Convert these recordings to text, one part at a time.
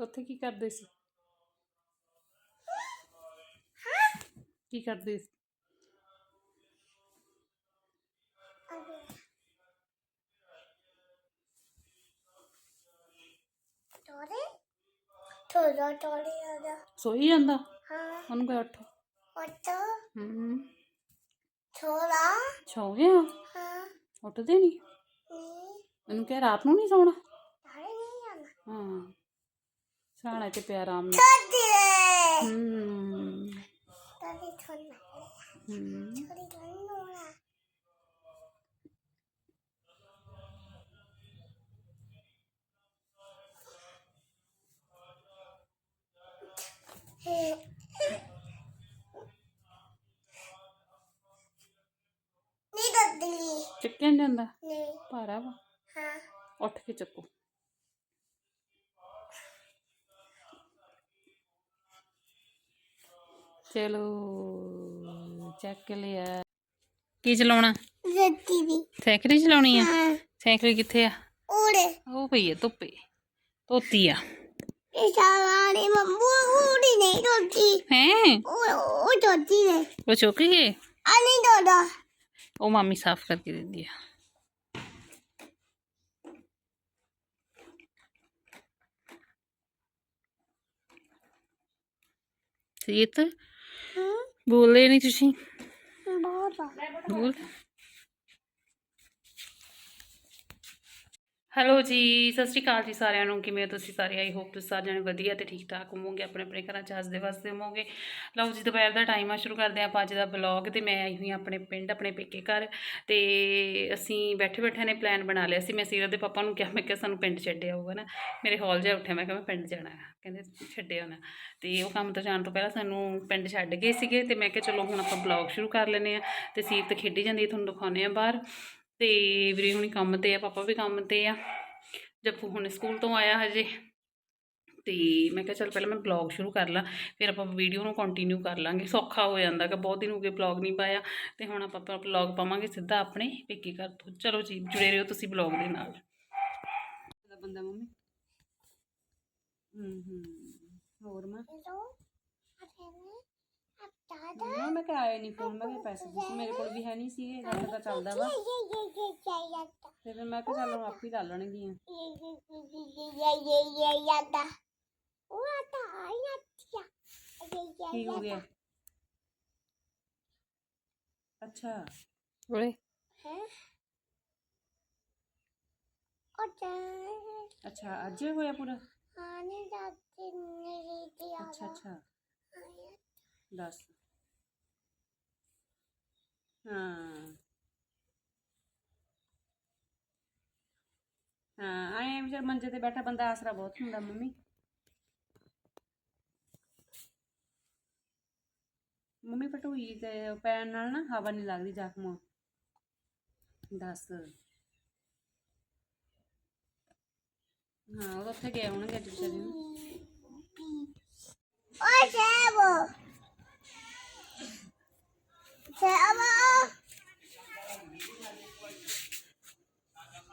ਉੱਥੇ ਕੀ ਕਰਦੇ ਸੀ? ਕੀ ਕਰਦੇ ਸੀ? ਤੋਰੇ? ਥੋੜਾ ਤੋਰੇ ਆ ਗਿਆ ਸੋਈ ਜਾਂਦਾ? ਹਾਂ। ਉਹਨੂੰ ਕਹ ਉੱਠ। ਉੱਤ ਹੂੰ। ਥੋੜਾ ਸੌ ਗਿਆ ਹਾਂ। ਉੱਠਦੇ ਨਹੀਂ ਨਹੀਂ। ਇਹਨੂੰ ਕਹਿ ਰਾਤ ਨੂੰ ਨਹੀਂ ਸੌਣਾ? ਤਾਰੇ ਨਹੀਂ ਆਣਾ ਹਾਂ। ਸਰਾਣਾ ਚ ਪਿਆ ਆਰਾਮ ਨਾਲ। ਤੋਰੇ ਹੂੰ। ਤੋਰੇ ਥੋੜਾ ਹੂੰ ਤੋਰੇ ਥੋੜਾ ਨਹੀਂ ਦੱਦੀ ਚੱਕਿਆ ਨੀ ਜਾਂਦਾ? ਨਹੀਂ। ਭਾਰਾ ਵਾ। ਹਾਂ। ਉੱਠ ਕੇ ਚੱਕੋ। ਚਲੋ ਚੱਕ ਲਿਆ ਕੀ ਚਲਾਉਣਾ ਰੱਤੀ ਦੀ ਸਾਈਕਲ ਹੀ ਚਲਾਉਣੀ ਆ ਹਾਂ ਸਾਈਕਲ ਕਿੱਥੇ ਆ ਉੜੇ ਉਹ ਪਈ ਆ ਧੁੱਪੇ ਧੋਤੀ ਆ ਇਹ ਸਾਰਾ ਨੇ ਮੰਮੂ ਉੜੀ ਨਹੀਂ ਦੋਤੀ ਹੈ ਉਹ ਉਹ ਦੋਤੀ ਨੇ ਉਹ ਚੁੱਕ ਗਏ ਆ ਨਹੀਂ ਦੋਦਾ ਉਹ ਮਾਮੀ ਸਾਫ਼ ਕਰਕੇ ਦਿੰਦੀ ਆ ਸੀਤ ਹਾਂ ਬੋਲੇ ਨਹੀਂ ਤੁਸੀਂ? ਬਹੁਤ ਆ। ਬੋਲ। ਹੈਲੋ ਜੀ ਸਤਿ ਸ਼੍ਰੀ ਅਕਾਲ ਜੀ ਸਾਰਿਆਂ ਨੂੰ ਕਿਵੇਂ ਤੁਸੀਂ ਸਾਰੇ? ਆਈ ਹੋਪ ਤੁਸੀਂ ਸਾਰੇ ਜਣੇ ਵਧੀਆ ਤੇ ਠੀਕ ਠਾਕ ਹੋਵੋਗੇ ਆਪਣੇ ਆਪਣੇ ਘਰਾਂ ਚ ਹੱਸਦੇ ਦੇ ਹੋਵੋਗੇ। ਲਓ ਜੀ ਦੁਪਹਿਰ ਦਾ ਟਾਈਮ ਆ ਸ਼ੁਰੂ ਕਰਦੇ ਆਪਾਂ ਅੱਜ ਦਾ ਬਲੌਗ ਤੇ ਮੈਂ ਆਈ ਹੋਈ ਹਾਂ ਆਪਣੇ ਪਿੰਡ ਆਪਣੇ ਪੇਕੇ ਘਰ ਤੇ ਅਸੀਂ ਬੈਠੇ ਬੈਠੇ ਨੇ ਪਲਾਨ ਬਣਾ ਲਿਆ ਸੀ। ਮੈਂ ਸੀਰਤ ਦੇ ਪਾਪਾ ਨੂੰ ਕਿਹਾ ਮੈਂ ਕਿਹਾ ਸਾਨੂੰ ਪਿੰਡ ਛੱਡਿਆ ਹੋਊਗਾ ਨਾ ਮੇਰੇ ਹਾਲ ਜਿਹਾ ਉੱਠਿਆ ਮੈਂ ਕਿਹਾ ਮੈਂ ਪਿੰਡ ਜਾਣਾ ਕਹਿੰਦੇ ਛੱਡਿਆ ਨਾ। ਤੇ ਉਹ ਕੰਮ ਤੋਂ ਜਾਣ ਤੋਂ ਪਹਿਲਾਂ ਸਾਨੂੰ ਪਿੰਡ ਛੱਡ ਗਏ ਸੀਗੇ ਤੇ ਮੈਂ ਕਿਹਾ ਚਲੋ ਹੁਣ ਆਪਾਂ ਬਲੌਗ ਸ਼ੁਰੂ ਕਰ ਲੈਨੇ ਆ ਤੇ ਸੀਰਤ ਖੇਡੀ ਜਾਂਦੀ ਹੈ, ਤੁਹਾਨੂੰ ਦਿਖਾਉਂਦੇ ਆ ਬਾਹਰ। ਤੇ ਵੀਰੇ ਹੁਣੀ ਕੰਮ ਤੇ ਆ, ਪਾਪਾ ਵੀ ਕੰਮ ਤੇ ਆ। ਜੱਪੂ ਹੁਣ ਸਕੂਲ ਤੋਂ ਆਇਆ ਹਜੇ। ਤੇ ਮੈਂ ਕਿਹਾ ਚਲ ਪਹਿਲਾਂ ਮੈਂ ਬਲੌਗ ਸ਼ੁਰੂ ਕਰ ਲਾਂ, ਫਿਰ ਆਪਾਂ ਵੀਡੀਓ ਨੂੰ ਕੰਟੀਨਿਊ ਕਰ ਲਾਂਗੇ। ਸੌਖਾ ਹੋ ਜਾਂਦਾ ਕਿ ਬਹੁਤ ਦਿਨ ਹੋ ਗਏ ਬਲੌਗ ਨਹੀਂ ਪਾਇਆ। ਤੇ ਹੁਣ ਆਪਾਂ ਬਲੌਗ ਪਾਵਾਂਗੇ ਸਿੱਧਾ ਆਪਣੇ ਪੇਕੇ ਘਰ ਤੋਂ। ਚਲੋ ਜੀ, ਜੁੜੇ ਰਹੋ ਤੁਸੀਂ ਬਲੌਗ ਦੇ ਨਾਲ। ਬੰਦਾ ਮੰਮੀ। ਹੂੰ ਹੂੰ, ਹੋਰ ਮਾਂ? ਆਪਦਾ ਨਾ ਮੈਂ ਕਿਹਾ ਆਇਆ ਨਹੀਂ ਫੋਨ ਮੈਂ ਕਿਹਾ ਪੈਸੇ ਤੁਸੀਂ ਮੇਰੇ ਕੋਲ ਵੀ ਹੈ ਨਹੀਂ ਸੀਗੇ ਗੱਲ ਤਾਂ ਚੱਲਦਾ ਵਾ ਇਹ ਇਹ ਇਹ ਚਾਹੀਦਾ ਤੇ ਫਿਰ ਮੈਂ ਕਿਹਾ ਚੱਲ ਆਪ ਹੀ ਲਾ ਲੈਣਗੀਆਂ ਇਹ ਇਹ ਇਹ ਇਹ ਇਹ ਯਾਦਾ ਉਹ ਆਤਾ ਆਇਆ ਤਿਆ ਇਹ ਕੀ ਹੋ ਗਿਆ ਅੱਛਾ ਓਏ ਹੈ ਉਹ ਅੱਛਾ ਅੱਜ ਹੋਇਆ ਪੂਰਾ ਆਨੇ ਜਾਤੇ ਨਹੀਂ ਤੇ ਅੱਛਾ ਅੱਛਾ ਆਇਆ ਦੱਸ ਹਾਂ। ਹਾਂ ਆਏ ਵਿਚਾਰ ਮੰਜੇ ਤੇ ਬੈਠਾ ਬੰਦਾ ਆਸਰਾ ਬਹੁਤ ਹੁੰਦਾ ਮੰਮੀ। ਮੰਮੀ ਪਟੂਈ ਤੇ ਪੈਣ ਨਾਲ ਨਾ ਹਵਾ ਨਹੀਂ ਲੱਗਦੀ ਜ਼ਖਮ। ਦੱਸ। ਹਾਂ, ਉਹ ਉੱਥੇ ਗਏ ਹੋਣਗੇ ਅੱਜ ਵਿਚਾਰੇ ਨੂੰ। ਓਏ, ਸੇਵੋ।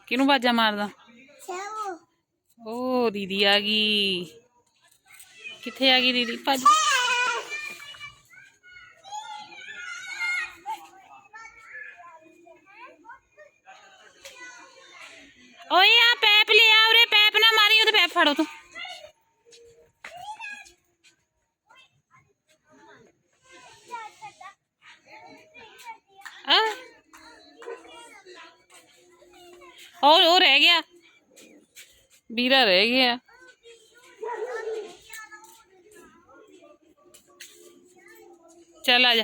ਕਿਹਨੂੰ ਬਾਜਾ ਮਾਰਦਾ? ਓ ਦੀਦੀ ਆ ਗਈ। ਕਿੱਥੇ ਆ ਗਈ ਦੀਦੀ? ਭੱਜ ਓਏ ਆ ਪੈਪ ਲਿਆ ਉਰੇ ਪੈਪ ਨਾ ਮਾਰੀ ਉਹਦੇ ਪੈਪ ਫੜੋ ਤੂੰ ਆ ਹੋਰ ਉਹ ਰਹਿ ਗਿਆ ਵੀਰਾ ਰਹਿ ਗਿਆ ਚੱਲ ਆ ਜਾ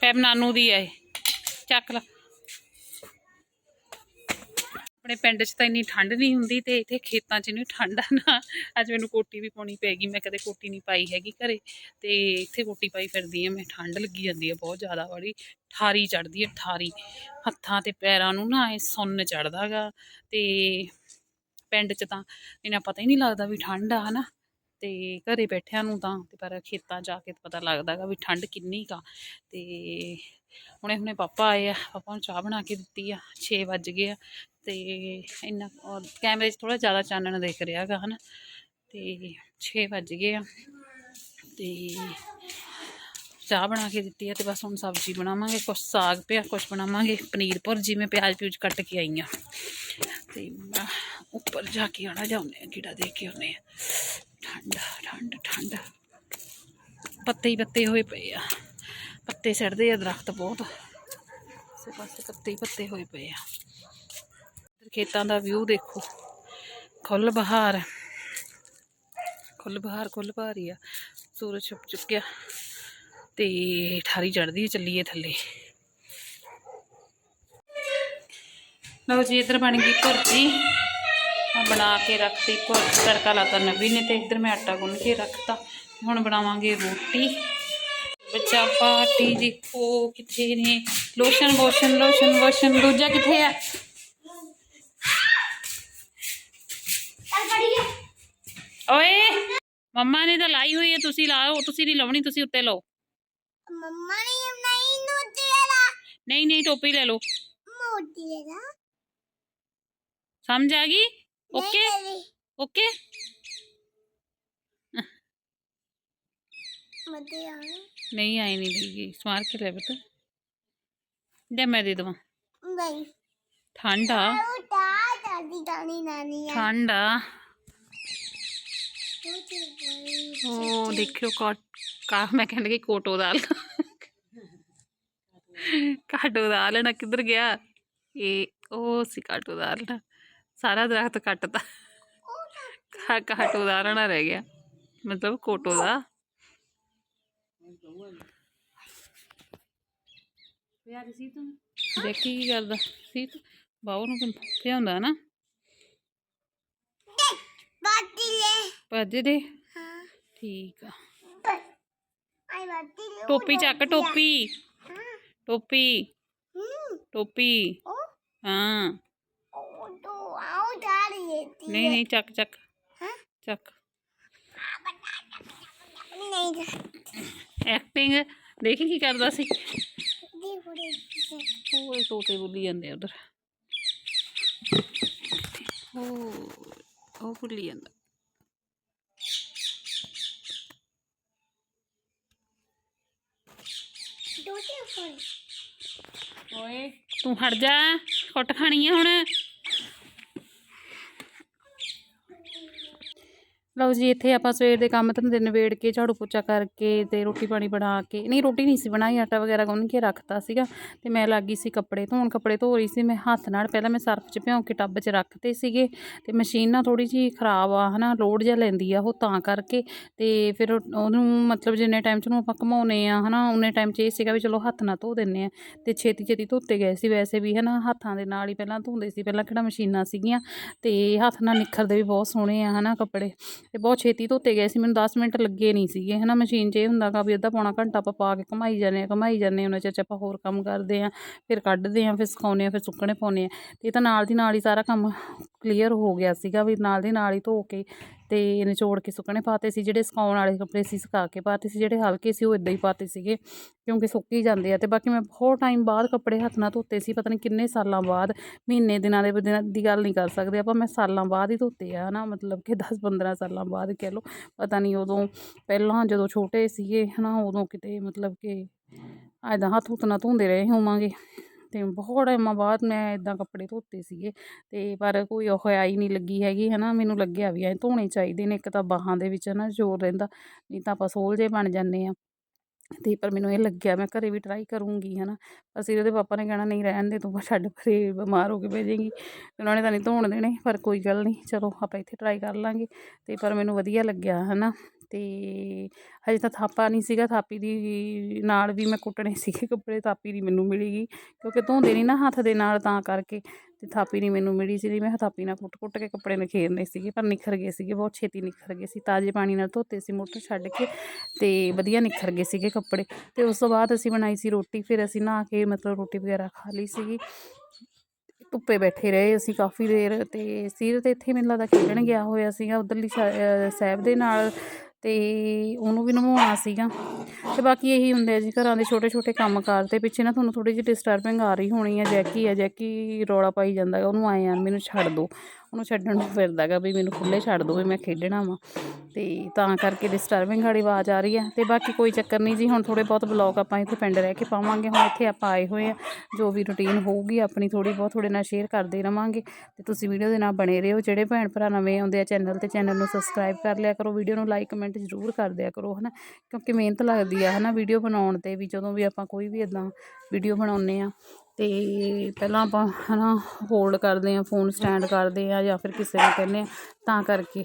ਪੈਪ ਨਾਨੂ ਦੀ ਆ ਇਹ ਚੱਕ ਲਾ ਆਪਣੇ ਪਿੰਡ 'ਚ ਤਾਂ ਇੰਨੀ ਠੰਡ ਨਹੀਂ ਹੁੰਦੀ ਤੇ ਇੱਥੇ ਖੇਤਾਂ 'ਚ ਇਹਨੂੰ ਠੰਡ ਆ ਨਾ। ਅੱਜ ਮੈਨੂੰ ਕੋਟੀ ਵੀ ਪਾਉਣੀ ਪੈਗੀ, ਮੈਂ ਕਦੇ ਕੋਟੀ ਨਹੀਂ ਪਾਈ ਹੈਗੀ ਘਰੇ। ਤੇ ਇੱਥੇ ਕੋਟੀ ਪਾਈ ਫਿਰਦੀ ਆ, ਮੈਂ ਠੰਡ ਲੱਗੀ ਜਾਂਦੀ ਆ ਬਹੁਤ ਜ਼ਿਆਦਾ ਬੜੀ ਠਾਰੀ ਚੜਦੀ ਆ, ਠਾਰੀ। ਹੱਥਾਂ ਤੇ ਪੈਰਾਂ ਨੂੰ ਨਾ ਐ ਸੁੰਨ ਚੜਦਾਗਾ ਤੇ ਪਿੰਡ 'ਚ ਤਾਂ ਇਹਨਾਂ ਪਤਾ ਹੀ ਨਹੀਂ ਲੱਗਦਾ ਵੀ ਠੰਡ ਆ, ਹਨਾ। ਤੇ ਘਰੇ ਬੈਠਿਆਂ ਨੂੰ ਤਾਂ ਤੇ ਪਰ ਖੇਤਾਂ 'ਚ ਆ ਕੇ ਪਤਾ ਲੱਗਦਾਗਾ ਵੀ ਠੰਡ ਕਿੰਨੀ ਕਾ ਤੇ ਹੁਣੇ ਹੁਣੇ ਪਾਪਾ ਆਏ ਆ, ਪਾਪਾ ਨੂੰ ਚਾਹ ਬਣਾ ਕੇ ਦਿੱਤੀ ਆ 6 ਵੱਜ ਗਏ ਆ ਤੇ ਇੰਨਾ ਔਰ ਕੈਮਰੇ 'ਚ ਥੋੜਾ ਜ਼ਿਆਦਾ ਚਾਨਣ ਦਿਖ ਰਿਹਾ ਹੈਗਾ ਹਨਾ, ਤੇ 6 ਵੱਜ ਗਏ ਆ ਤੇ ਚਾਹ ਬਣਾ ਕੇ ਦਿੱਤੀ ਆ ਤੇ ਬਸ ਹੁਣ ਸਬਜ਼ੀ ਬਣਾਵਾਂਗੇ, ਕੁਛ ਸਾਗ ਪਿਆ, ਕੁਛ ਬਣਾਵਾਂਗੇ, ਪਨੀਰ ਭੁਰਜੀ ਮੈਂ ਪਿਆਜ਼ ਪਿਊਜ਼ ਕੱਟ ਕੇ ਆਈ ਆ ਤੇ ਉੱਪਰ ਜਾ ਕੇ ਆਣਾ ਜਾਉਂਦੇ ਆ, ਕੀੜਾ ਦੇਖ ਕੇ ਆਉਂਦੇ ਆ। ਠੰਡਾ, ਠੰਡ ਠੰਡ। ਪੱਤੇ ਹੀ ਪੱਤੇ ਹੋਏ ਪਏ ਆ। ਪੱਤੇ ਸੜਦੇ ਆ, ਦਰਖਤ ਬਹੁਤ। ਸੇ ਪਾਸੇ ਪੱਤੇ ਹੀ ਪੱਤੇ ਹੋਏ ਪਏ ਆ। ਖੇਤਾਂ ਦਾ ਵਿਊ ਦੇਖੋ। ਖੁੱਲ ਬਹਾਰ। ਖੁੱਲ ਬਹਾਰ ਖੁੱਲ ਬਹਾਰ ਆ। ਸੂਰਜ ਛੁਪ ਚੁੱਕਿਆ ਤੇ ਠਾਰੀ ਚੜਦੀ ਚੱਲੀਏ ਥੱਲੇ। ਲਓ ਜੀ, ਇੱਧਰ ਬਣ ਗਈ ਭੁਰਜੀ। ਮੈਂ ਬਣਾ ਕੇ ਰੱਖਤੀ ਭੁਰਜੀ। ਤੜਕਾ ਲਾਤਾ ਨਵੀ ਨੇ ਤੇ ਇੱਧਰ ਮੈਂ ਆਟਾ ਗੁੰਨ ਕੇ ਰੱਖਤਾ। ਹੁਣ ਬਣਾਵਾਂਗੇ ਰੋਟੀ। ਬੱਚਾ ਪਾਰਟੀ ਦੇਖੋ ਕਿੱਥੇ ਨੇ ਲੋਸ਼ਨ ਵੋਸ਼ਨ ਲੋਸ਼ਨ ਵੋਸ਼ਨ ਦੂਜਾ ਕਿੱਥੇ ਆ ਚੱਲ ਫੜੀਏ ਓਏ ਮੰਮਾ ਨੇ ਤਾਂ ਲਾਈ ਹੋਈ ਹੈ ਤੁਸੀਂ ਲਾਓ ਤੁਸੀਂ ਨਹੀਂ ਲਾਉਣੀ ਤੁਸੀਂ ਉੱਤੇ ਲਓ ਮੰਮਾ ਨੇ ਨਹੀਂ ਨੂੰ ਦੇਲਾ ਨਹੀਂ ਨਹੀਂ ਟੋਪੀ ਲੈ ਲਓ ਮੋਟੀ ਦੇਲਾ ਸਮਝ ਆ ਗਈ ਓਕੇ ਓਕੇ ਮਤੇ ਆ। ਨਹੀਂ ਆਈ ਨਹੀਂ ਦੀਗੀ ਸਮਾਰ ਕੇ ਲੈ ਬਤਾ ਦੇ ਮੈਂ ਦੇ ਦਵਾਂ। ਨਹੀਂ। ਠੰਡ ਆ। ਉਹ ਦੇਖਿਓ ਕਾ ਕਾ ਮੈਂ ਕਹਿਣ ਲੱਗੀ ਕੋਟੋ ਦਾਲ। ਕਾਟੋ ਦਾਲ ਨਾ ਕਿੱਧਰ ਗਿਆ? ਇਹ ਉਹ ਸੀ ਕਾਟੋ ਦਾਲ ਨਾ। ਸਾਰਾ ਦਰਖਤ ਕੱਟਤਾ। ਕਾ ਕਾਟੋ ਦਾਲ ਨਾ ਰਹਿ ਗਿਆ। ਮਤਲਬ ਕੋਟੋ ਦਾ। ਦੇਖੀ ਕੀ ਕਰਦਾ? ਸੀ ਤੂੰ ਬਾਹਰ ਨੂੰ ਭਿਆਉਂਦਾ ਨਾ ਬਾਤੀ ਲੈ ਭੱਜ ਦੇ। ਹਾਂ ਠੀਕ ਆ। ਆਈ ਬਾਤੀ ਲੈ ਟੋਪੀ ਚੱਕ, ਟੋਪੀ। ਟੋਪੀ। ਹੂੰ ਟੋਪੀ। ਉਹ ਹਾਂ। ਉਹ ਤੋਂ ਆਉ ਡਾਲੀ ਲੈਤੀ ਨਹੀਂ ਨਹੀਂ, ਚੱਕ ਚੱਕ। ਹਾਂ ਚੱਕ। ਨਹੀਂ ਐਕਟਿੰਗ ਦੇਖੀ ਕੀ ਕਰਦਾ ਸੀ ਦੀ ਹੁੜੇ ਉਹ ਤੋਤੇ ਬੁੱਲੀ ਜਾਂਦੇ ਉਧਰ ਉਹ ਉਹ ਬੁੱਲੀ ਜਾਂਦਾ ਦੋਤੇ ਫੋਨ ਓਏ ਤੂੰ ਹਟ ਜਾ ਕੁੱਟ ਖਾਣੀ ਆ ਹੁਣ ਲਓ ਜੀ, ਇੱਥੇ ਆਪਾਂ ਸਵੇਰ ਦੇ ਕੰਮ ਧੰਦੇ ਨਿਬੇੜ ਕੇ, ਝਾੜੂ ਪੋਚਾ ਕਰਕੇ ਤੇ ਰੋਟੀ ਪਾਣੀ ਬਣਾ ਕੇ, ਨਹੀਂ ਰੋਟੀ ਨਹੀਂ ਸੀ ਬਣਾਈ, ਆਟਾ ਵਗੈਰਾ ਗੁੰਨ ਕੇ ਰੱਖਤਾ ਸੀਗਾ ਤੇ ਮੈਂ ਲੱਗੀ ਸੀ ਕੱਪੜੇ ਧੋਣ, ਕੱਪੜੇ ਧੋ ਰਹੀ ਸੀ, ਮੈਂ ਹੱਥ ਨਾਲ ਪਹਿਲਾਂ ਮੈਂ ਸਰਫ 'ਚ ਭਿਉਂ ਕੇ ਟੱਬ 'ਚ ਰੱਖਤੇ ਸੀਗੇ ਤੇ ਮਸ਼ੀਨ ਨਾ ਥੋੜੀ ਜੀ ਖਰਾਬ ਆ, ਹਨਾ ਲੋਡ ਜਿਹਾ ਲੈਂਦੀ ਆ ਉਹ ਤਾਂ ਕਰਕੇ ਤੇ ਫਿਰ ਉਹਨੂੰ ਮਤਲਬ ਜਿੰਨੇ ਟਾਈਮ 'ਚ ਉਹਨੂੰ ਆਪਾਂ ਘਮਾਉਨੇ ਆ, ਹਨਾ ਉਨੇ ਟਾਈਮ 'ਚ ਇਹ ਸੀਗਾ ਵੀ ਚਲੋ ਹੱਥ ਨਾਲ ਧੋ ਦਿੰਨੇ ਆ ਤੇ ਛੇਤੀ ਛੇਤੀ ਧੋਤੇ ਗਏ ਸੀ ਵੈਸੇ ਵੀ, ਹਨਾ, ਹੱਥਾਂ ਦੇ ਨਾਲ ਹੀ ਪਹਿਲਾਂ ਧੋਂਦੇ ਸੀ, ਪਹਿਲਾਂ ਕਿਹੜਾ ਮਸ਼ੀਨਾਂ ਸੀਗੀਆਂ ਤੇ ਹੱਥ ਨਾਲ ਨਿਖਰਦੇ ਵੀ ਬਹੁਤ ਸੋਹਣੇ ਆ, ਹਨਾ, ਕੱਪੜੇ ਤੇ ਬਹੁਤ ਛੇਤੀ ਧੋਤੇ ਗਏ ਸੀ, ਮੈਨੂੰ 10 ਮਿੰਟ ਲੱਗੇ ਨਹੀਂ ਸੀਗੇ, ਹਨਾ ਮਸ਼ੀਨ 'ਚ ਇਹ ਹੁੰਦਾ ਗਾ ਵੀ ਅੱਧਾ ਪੌਣਾ ਘੰਟਾ ਆਪਾਂ ਪਾ ਕੇ ਘਮਾਈ ਜਾਂਦੇ ਆ ਘਮਾਈ ਜਾਂਦੇ ਆ ਉਹਨਾਂ ਚਿਰ ਆਪਾਂ ਹੋਰ ਕੰਮ ਕਰਦੇ ਆ ਫਿਰ ਕੱਢਦੇ ਆ ਫਿਰ ਸੁਕਾਉਂਦੇ ਆ ਫਿਰ ਸੁੱਕਣੇ ਪਾਉਂਦੇ ਆ ਤੇ ਇਹ ਤਾਂ ਨਾਲ ਦੀ ਨਾਲ ਹੀ ਸਾਰਾ ਕੰਮ ਕਲੀਅਰ ਹੋ ਗਿਆ ਸੀਗਾ ਵੀ ਨਾਲ ਦੀ ਨਾਲ ਹੀ ਧੋ ਕੇ ਤੇ ਨਿਚੋੜ ਕੇ ਸੁੱਕਣੇ ਪਾਤੇ ਸੀ, ਜਿਹੜੇ ਸੁਕਾਉਣ ਵਾਲੇ ਕੱਪੜੇ ਸੀ ਸੁਕਾ ਕੇ ਪਾਤੇ ਸੀ, ਜਿਹੜੇ ਹਲਕੇ ਸੀ ਉਹ ਇਦਾਂ ਹੀ ਪਾਤੇ ਸੀਗੇ ਕਿਉਂਕਿ ਸੁੱਕ ਹੀ ਜਾਂਦੇ ਆ ਤੇ ਬਾਕੀ ਮੈਂ ਬਹੁਤ ਟਾਈਮ ਬਾਅਦ ਕੱਪੜੇ ਹੱਥ ਨਾਲ ਧੋਤੇ ਸੀ, ਪਤਾ ਨਹੀਂ ਕਿੰਨੇ ਸਾਲਾਂ ਬਾਅਦ, ਮਹੀਨੇ ਦਿਨਾਂ ਦੇ ਦਿਨਾਂ ਦੀ ਗੱਲ ਨਹੀਂ ਕਰ ਸਕਦੇ ਆਪਾਂ, ਮੈਂ ਸਾਲਾਂ ਬਾਅਦ ਹੀ ਧੋਤੇ ਆ ਹਨਾ, ਮਤਲਬ ਕਿ 10 15 ਸਾਲਾਂ ਬਾਅਦ ਕਹਿ ਲਓ, ਪਤਾ ਨਹੀਂ ਉਦੋਂ ਪਹਿਲਾਂ ਜਦੋਂ ਛੋਟੇ ਸੀਗੇ ਹਨਾ, ਉਦੋਂ ਕਿਤੇ ਮਤਲਬ ਕਿ ਐਦਾਂ ਹੱਥ ਹੁੱਥ ਨਾਲ ਧੋਂਦੇ ਰਹੇ ਹੋਵਾਂਗੇ। ਤੇ ਬਹੁਤ ਟਾਈਮਾਂ ਬਾਅਦ ਮੈਂ ਇਦਾਂ ਕੱਪੜੇ ਧੋਤੇ ਸੀਗੇ ਤੇ ਪਰ ਕੋਈ ਉਹ ਆਈ ਨਹੀਂ ਲੱਗੀ ਹੈਗੀ, ਹਨਾ, ਮੈਨੂੰ ਲੱਗਿਆ ਵੀ ਐ ਧੋਣੇ ਚਾਹੀਦੇ ਨੇ, ਇੱਕ ਤਾਂ ਬਾਹਾਂ ਦੇ ਵਿੱਚ ਨਾ ਜ਼ੋਰ ਰਹਿੰਦਾ, ਨਹੀਂ ਤਾਂ ਆਪਾਂ ਸੋਲ ਜੇ ਬਣ ਜਾਂਦੇ ਆ ਤੇ ਪਰ ਮੈਨੂੰ ਇਹ ਲੱਗਿਆ, ਮੈਂ ਘਰੇ ਵੀ ਟਰਾਈ ਕਰੂੰਗੀ, ਹਨਾ। ਸਿਰ ਉਹਦੇ ਪਾਪਾ ਨੇ ਕਹਿਣਾ, ਨਹੀਂ, ਰਹਿਣ ਦੇ, ਤੂੰ ਛੱਡ ਪਰੇ ਬਿਮਾਰ ਹੋ ਕੇ ਬਹਿ ਜਾਏਗੀ। ਉਹਨਾਂ ਨੇ ਤਾਂ ਨਹੀਂ ਧੋਣ ਦੇਣੇ, ਪਰ ਕੋਈ ਗੱਲ ਨਹੀਂ, ਚਲੋ ਆਪਾਂ ਇੱਥੇ ਟਰਾਈ ਕਰ ਲਾਂਗੇ। ਤੇ ਪਰ ਮੈਨੂੰ ਵਧੀਆ ਲੱਗਿਆ, ਹਨਾ। ਅਤੇ ਹਜੇ ਤਾਂ ਥਾਪਾ ਨਹੀਂ ਸੀਗਾ, ਥਾਪੀ ਦੀ ਨਾਲ ਵੀ ਮੈਂ ਕੁੱਟਣੇ ਸੀਗੇ ਕੱਪੜੇ, ਥਾਪੀ ਨਹੀਂ ਮੈਨੂੰ ਮਿਲੀ ਮਿਲੀਗੀ ਕਿਉਂਕਿ ਧੋਂਦੇ ਨਹੀਂ ਨਾ ਹੱਥ ਦੇ ਨਾਲ ਤਾਂ ਕਰਕੇ ਅਤੇ ਥਾਪੀ ਨਹੀਂ ਮੈਨੂੰ ਮਿਲੀ ਸੀ ਮੈਂ ਥਾਪੀ ਨਾਲ ਕੁੱਟ-ਕੁੱਟ ਕੇ ਕੱਪੜੇ ਨਖੇਰਨੇ ਸੀਗੇ, ਪਰ ਨਿਖਰ ਗਏ ਸੀਗੇ, ਬਹੁਤ ਛੇਤੀ ਨਿਖਰ ਗਏ ਸੀ। ਤਾਜ਼ੇ ਪਾਣੀ ਨਾਲ ਧੋਤੇ ਸੀ ਮੋਟਰ ਛੱਡ ਕੇ ਅਤੇ ਵਧੀਆ ਨਿਖਰ ਗਏ ਸੀਗੇ ਕੱਪੜੇ। ਅਤੇ ਉਸ ਤੋਂ ਬਾਅਦ ਅਸੀਂ ਬਣਾਈ ਸੀ ਰੋਟੀ, ਫਿਰ ਅਸੀਂ ਨਹਾ ਕੇ ਮਤਲਬ ਰੋਟੀ ਵਗੈਰਾ ਖਾ ਲਈ ਸੀਗੀ। ਧੁੱਪੇ ਬੈਠੇ ਰਹੇ ਅਸੀਂ ਕਾਫੀ ਦੇਰ ਤੇ ਸੀਰ ਤੇ ਇੱਥੇ ਮੈਨੂੰ ਲੱਗਦਾ ਖੇਡਣ ਗਿਆ ਹੋਇਆ ਸੀਗਾ, ਉਧਰਲੀ ਸਾਹਿਬ ਦੇ ਨਾਲ ਤੇ ਉਹਨੂੰ ਵੀ ਨਵਾਉਣਾ ਸੀਗਾ। ਤੇ ਬਾਕੀ ਇਹੀ ਹੁੰਦੇ ਆ ਜੀ, ਘਰਾਂ ਦੇ ਛੋਟੇ ਛੋਟੇ ਕੰਮ ਕਾਰ ਤੇ ਪਿੱਛੇ ਨਾ ਤੁਹਾਨੂੰ ਥੋੜੀ ਜਿਹੀ ਡਿਸਟਰਬਿੰਗ ਆ ਰਹੀ ਹੋਣੀ ਆ, ਜੈਕੀ ਆ, ਜੈਕੀ ਰੌਲਾ ਪਾਈ ਜਾਂਦਾ ਉਹਨੂੰ ਆਏ ਆ, ਮੈਨੂੰ ਛੱਡ ਦੋ। ਉਹਨੂੰ ਛੱਡਣ ਨੂੰ ਫਿਰਦਾ ਗਾ ਵੀ ਮੈਨੂੰ ਖੁੱਲੇ ਛੱਡ ਦਿਓ ਵੀ ਮੈਂ ਖੇਡਣਾ ਵਾ। ਤੇ ਤਾਂ ਕਰਕੇ ਡਿਸਟਰਬਿੰਗ ਵਾਲੀ ਆਵਾਜ਼ ਆ ਰਹੀ ਹੈ। ਤੇ ਬਾਕੀ ਕੋਈ ਚੱਕਰ ਨਹੀਂ ਜੀ, ਹੁਣ ਥੋੜੇ ਬਹੁਤ ਬਲੌਗ ਆਪਾਂ ਇੱਥੇ ਪਿੰਡ ਰਹਿ ਕੇ ਪਾਵਾਂਗੇ। ਹੁਣ ਇੱਥੇ ਆਪਾਂ ਆਏ ਹੋਏ ਆ ਜੋ ਵੀ ਰੁਟੀਨ ਹੋਊਗੀ, ਆਪਣੀ ਥੋੜੀ ਬਹੁਤ ਥੋੜੇ ਨਾਲ ਸ਼ੇਅਰ ਕਰਦੇ ਰਵਾਂਗੇ। ਤੇ ਤੁਸੀਂ ਵੀਡੀਓ ਦੇ ਨਾਲ ਬਣੇ ਰਹੋ। ਜਿਹੜੇ ਭੈਣ ਭਰਾ ਨਵੇਂ ਆਉਂਦੇ ਆ ਚੈਨਲ ਤੇ ਚੈਨਲ ਨੂੰ ਸਬਸਕ੍ਰਾਈਬ ਕਰ ਲਿਆ ਕਰੋ। ਵੀਡੀਓ ਨੂੰ ਲਾਈਕ ਕਮੈਂਟ ਜ਼ਰੂਰ ਕਰ ਦਿਆ ਕਰੋ, ਹਨਾ? ਕਿਉਂਕਿ ਮਿਹਨਤ ਲੱਗਦੀ ਆ, ਹਨਾ ਵੀਡੀਓ ਬਣਾਉਣ ਤੇ ਵੀ ਜਦੋਂ ਵੀ ਆਪਾਂ ਕੋਈ ਵੀ ਇਦਾਂ ਵੀਡੀਓ ਬਣਾਉਂਦੇ ਆ ਤੇ ਪਹਿਲਾਂ ਆਪਾਂ ਹੈ ਨਾ ਹੋਲਡ ਕਰਦੇ ਹਾਂ ਫੋਨ ਸਟੈਂਡ ਕਰਦੇ ਹਾਂ ਜਾਂ ਫਿਰ ਕਿਸੇ ਨੂੰ ਕਹਿੰਦੇ ਹਾਂ, ਤਾਂ ਕਰਕੇ।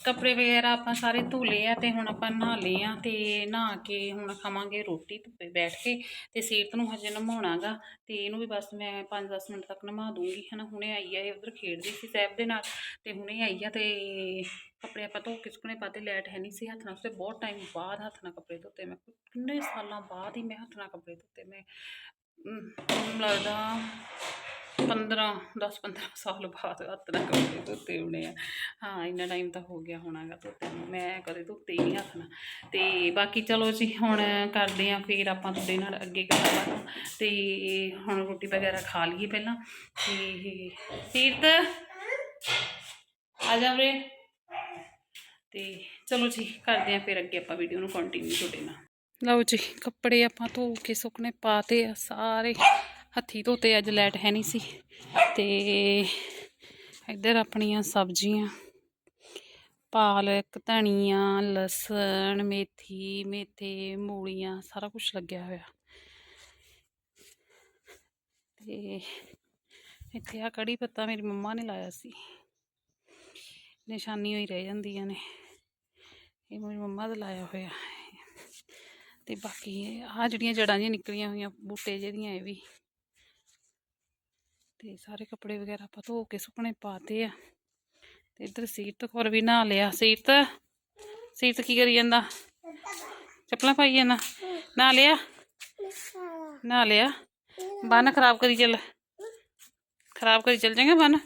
ਕੱਪੜੇ ਵਗੈਰਾ ਆਪਾਂ ਸਾਰੇ ਧੋ ਲਏ ਆ ਤੇ ਹੁਣ ਆਪਾਂ ਨਹਾ ਲਏ ਆ ਤੇ ਨਹਾ ਕੇ ਹੁਣ ਖਾਵਾਂਗੇ ਰੋਟੀ ਧੁੱਪੇ ਬੈਠ ਕੇ ਤੇ ਸੀਰਤ ਨੂੰ ਹਜੇ ਨਹਾਉਣਾਗਾ ਤੇ ਇਹਨੂੰ ਵੀ ਬਸ ਮੈਂ 5-10 ਮਿੰਟ ਤੱਕ ਨਹਾ ਦੂੰਗੀ, ਹਨਾ? ਹੁਣੇ ਆਈ ਆ ਇਹ ਉਧਰ ਖੇਡਦੀ ਸੀ ਸਹਿਬ ਦੇ ਨਾਲ ਤੇ ਹੁਣੇ ਆਈ ਆ ਤੇ ਕੱਪੜੇ ਆਪਾਂ ਧੋ ਕੇ ਸੁੱਕਣੇ ਪਾਤੇ ਲੈਟ ਹੈ ਨਹੀਂ ਸੀ ਹੱਥ ਨਾਲ ਤੇ ਬਹੁਤ ਟਾਈਮ ਬਾਅਦ ਹੱਥ ਨਾਲ ਕੱਪੜੇ ਧੋਤੇ ਮੈਂ, ਕਿੰਨੇ ਸਾਲਾਂ ਬਾਅਦ ਹੀ ਮੈਂ ਹੱਥ ਨਾਲ ਕੱਪੜੇ ਧੋਤੇ, ਮੈਂ ਮੈਨੂੰ ਲੱਗਦਾ 15 10 15 ਸਾਲ ਬਾਅਦ ਹੱਥ ਨਾਲ ਕੱਪੜੇ ਧੋਤੇ ਹੋਣੇ ਆ। ਹਾਂ, ਇੰਨਾ ਟਾਈਮ ਤਾਂ ਹੋ ਗਿਆ ਹੋਣਾਗਾ ਧੋਤੇ ਨੂੰ। ਮੈਂ ਕਦੇ ਧੋਤੇ ਹੀ ਨਹੀਂ ਹੱਥ ਨਾਲ। ਤੇ ਬਾਕੀ ਚਲੋ ਜੀ, ਹੁਣ ਕਰਦੇ ਆ ਫਿਰ ਆਪਾਂ ਤੁਹਾਡੇ ਨਾਲ ਅੱਗੇ ਗੱਲਬਾਤ ਤੇ ਹੁਣ ਰੋਟੀ ਵਗੈਰਾ ਖਾ ਲਈਏ ਪਹਿਲਾਂ। ਤੇ ਸੀਰਤ ਆ ਜਾ ਵੀਰੇ। ਤੇ ਚਲੋ ਜੀ, ਕਰਦੇ ਆ ਫਿਰ ਅੱਗੇ ਆਪਾਂ ਵੀਡੀਓ ਨੂੰ ਕੰਟੀਨਿਊ ਤੁਹਾਡੇ ਨਾਲ। ਲਓ ਜੀ, ਕੱਪੜੇ ਆਪਾਂ ਧੋ ਕੇ ਸੁੱਕਣੇ ਪਾਤੇ ਆ ਸਾਰੇ। ਹੱਥੀ ਧੋਤੇ ਅੱਜ ਲੈਟ ਹੈ ਨਹੀਂ ਸੀ। ਤੇ ਇੱਧਰ ਆਪਣੀਆਂ ਸਬਜ਼ੀਆਂ, ਪਾਲਕ, ਧਨੀਆ, ਲਸਣ, ਮੇਥੀ, ਮੇਥੇ, ਮੂਲੀਆਂ, ਸਾਰਾ ਕੁਝ ਲੱਗਿਆ ਹੋਇਆ। ਤੇ ਇੱਥੇ ਆ ਕੜੀ ਪੱਤਾ ਮੇਰੀ ਮੰਮਾ ਨੇ ਲਾਇਆ ਸੀ। ਨਿਸ਼ਾਨੀ ਹੋਈ ਰਹਿ ਜਾਂਦੀਆਂ ਨੇ। ਇਹ ਮੇਰੀ ਮੰਮਾ ਦਾ ਲਾਇਆ ਹੋਇਆ ਤੇ ਬਾਕੀ ਆ ਜਿਹੜੀਆਂ ਜੜਾਂ ਜਿਹੀਆਂ ਨਿਕਲੀਆਂ ਹੋਈਆਂ, ਬੂਟੇ ਜਿਹੜੀਆਂ ਇਹ ਵੀ। ਤੇ ਸਾਰੇ ਕੱਪੜੇ ਵਗੈਰਾ ਆਪਾਂ ਧੋ ਕੇ ਸੁੱਕਣੇ ਪਾਤੇ ਆ। ਤੇ ਇੱਧਰ ਸੀਰਤ ਕੋਲ ਵੀ ਨਹਾ ਲਿਆ। ਸੀਰਤ ਸੀਰਤ ਕੀ ਕਰੀ ਜਾਂਦਾ? ਚੱਪਲਾਂ ਪਾਈ ਜਾਂਦਾ ਨਹਾ ਲਿਆ? ਨਹਾ ਲਿਆ? ਬੰਨ ਖਰਾਬ ਕਰੀ ਚੱਲ। ਖਰਾਬ ਕਰੀ ਚੱਲ ਜਾਏਗਾ ਬੰਨ?